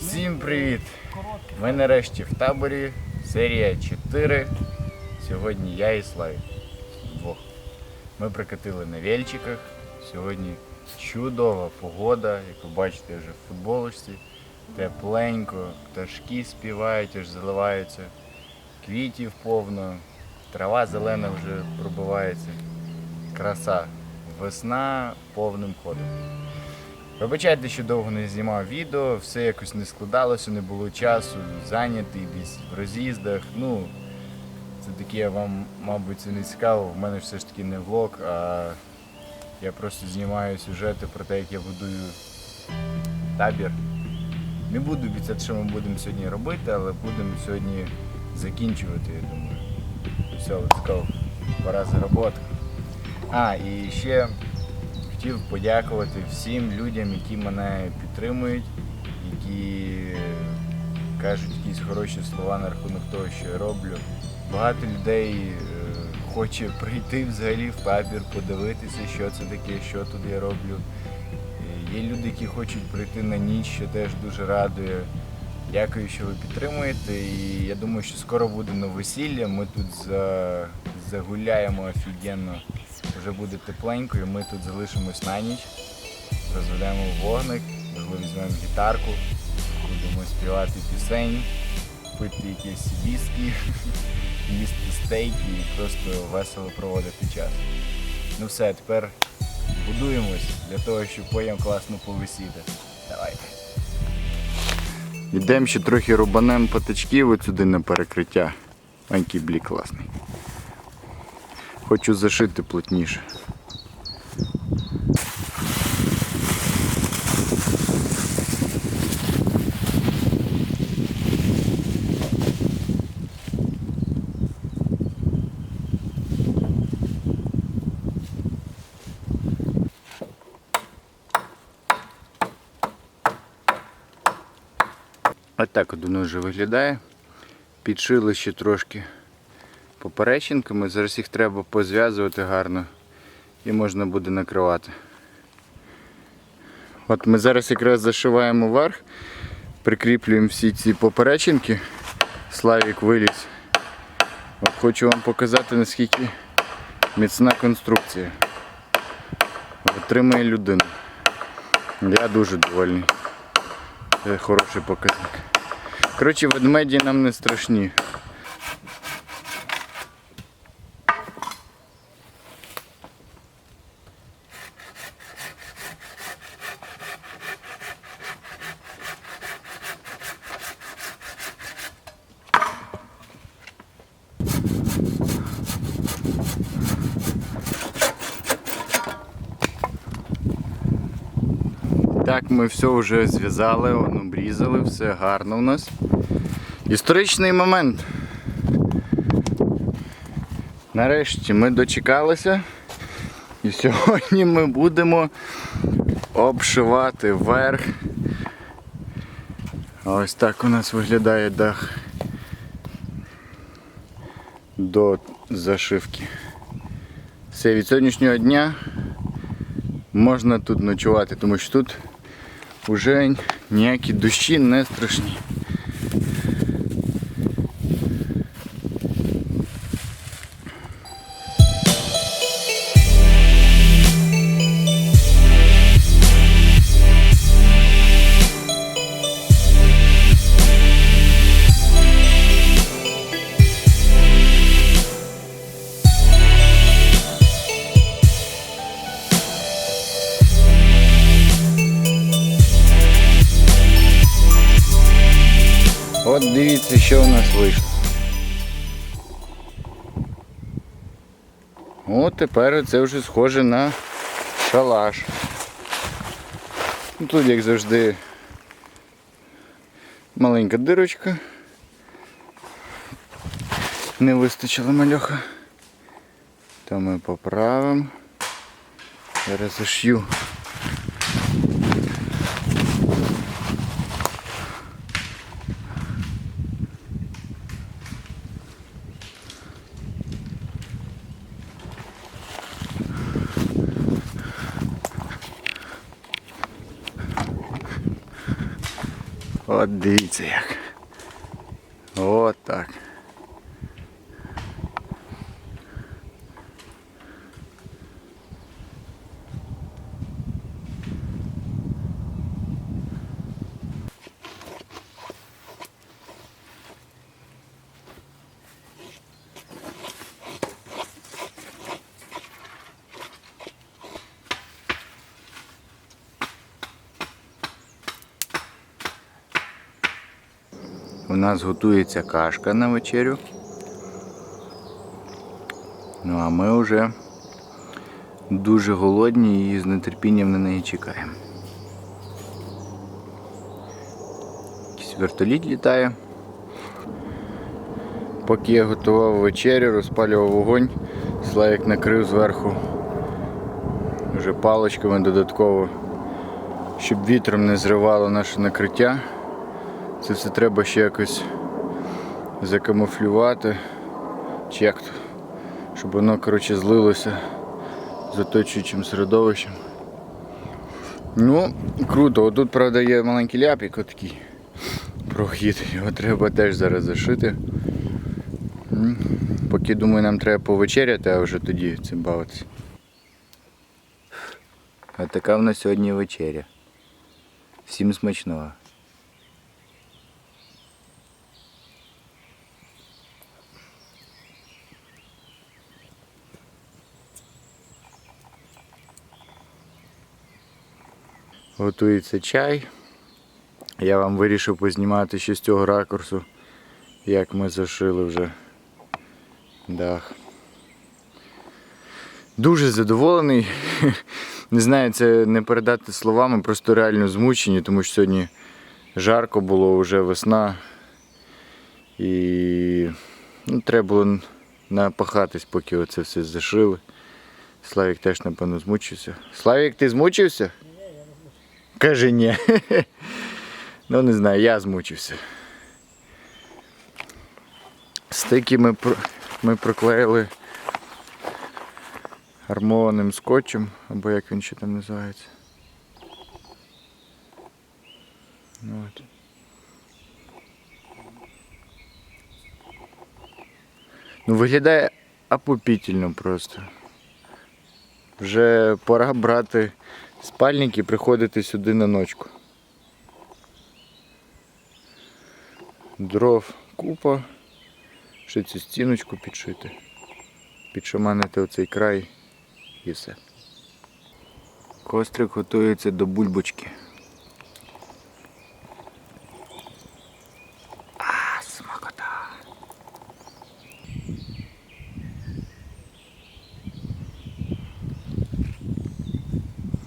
Всім привіт! Ми нарешті в таборі, серія 4. Сьогодні я і Славік. Вдвох. Ми прикатили на вельчиках. Сьогодні чудова погода, як ви бачите вже в футболочці. Тепленько, пташки співають, аж заливаються, квітів повно, трава зелена вже пробивається. Краса. Весна повним ходом. Вибачайте, що довго не знімав відео, все якось не складалося, не було часу, зайнятий десь в роз'їздах. Ну, це таке вам, мабуть, це не цікаво. В мене все ж таки не влог, а я просто знімаю сюжети про те, як я будую табір. Не буду обіцяти, що ми будемо сьогодні робити, але будемо сьогодні закінчувати, я думаю. Все, let's go. Пора за роботу. А, і ще хотів подякувати всім людям, які мене підтримують, які кажуть якісь хороші слова на рахунок того, що я роблю. Багато людей е, хоче прийти взагалі в табір, подивитися, що це таке, що тут я роблю. Е, Є люди, які хочуть прийти на ніч, що теж дуже радує. Дякую, що ви підтримуєте. І я думаю, що скоро буде новосілля. Ми тут за... загуляємо офігенно. Вже буде тепленько, і ми тут залишимось на ніч. Розведемо вогник, можливо, візьмемо гітарку, будемо співати пісень, пити якісь віскі, їсти стейки і просто весело проводити час. Ну все, тепер будуємось для того, щоб потім класно повисіти. Давайте. Йдемо ще трохи рубанем патичків сюди на перекриття. Маленький блік класний. Хочу зашити плотніше. Ось так от воно вже виглядає. Підшили ще трошки поперечинками. Зараз їх треба позв'язувати гарно і можна буде накривати. От ми зараз якраз зашиваємо верх, прикріплюємо всі ці поперечинки. Славік виліз. От хочу вам показати наскільки міцна конструкція. Отримає людина. Я дуже довольний. Це хороший показник. Коротше, ведмеді нам не страшні. Так, ми все вже зв'язали, обрізали, все гарно у нас. Історичний момент. Нарешті ми дочекалися. І сьогодні ми будемо обшивати верх. Ось так у нас виглядає дах до зашивки. Все, від сьогоднішнього дня можна тут ночувати, тому що тут вже ніякі дощі не страшні. Дивіться, що у нас вийшло. От тепер це вже схоже на шалаш. Ну, Тут, як завжди, маленька дирочка. Не вистачило мальоха. То ми поправимо. Зараз зашью. От дивіться як. От так. Нас готується кашка на вечерю. Ну а ми вже дуже голодні і з нетерпінням на неї чекаємо. Якийсь вертоліт літає. Поки я готував вечерю, розпалював вогонь, Славік накрив зверху вже паличками додатково, щоб вітром не зривало наше накриття. Це все треба ще якось закамуфлювати. Чи як то? Щоб воно коротше, злилося з оточуючим середовищем. Ну, круто. Отут, правда, є маленький ляпік отакий прохід. Його треба теж зараз зашити. Поки думаю, нам треба повечеряти, а вже тоді цим бавитися. А така в нас сьогодні вечеря. Всім смачного. Готується чай. Я вам вирішив познімати ще з цього ракурсу, як ми зашили вже дах. Дуже задоволений. Не знаю, це не передати словами, просто реально змучені, тому що сьогодні жарко було, вже весна. І ну, треба було напахатись, поки оце все зашили. Славік теж, напевно, змучився. Славік, ти змучився? Каже ні. Ну не знаю, я змучився. Стики ми, ми проклеїли армованим скотчем, або як він ще там називається. Ну, От. Ну, виглядає апопітельно просто. Вже пора брати спальник і приходити сюди на ночку. Дров купа. Ще цю стіночку підшити. Підшаманити оцей край і все. Кострик готується до бульбочки.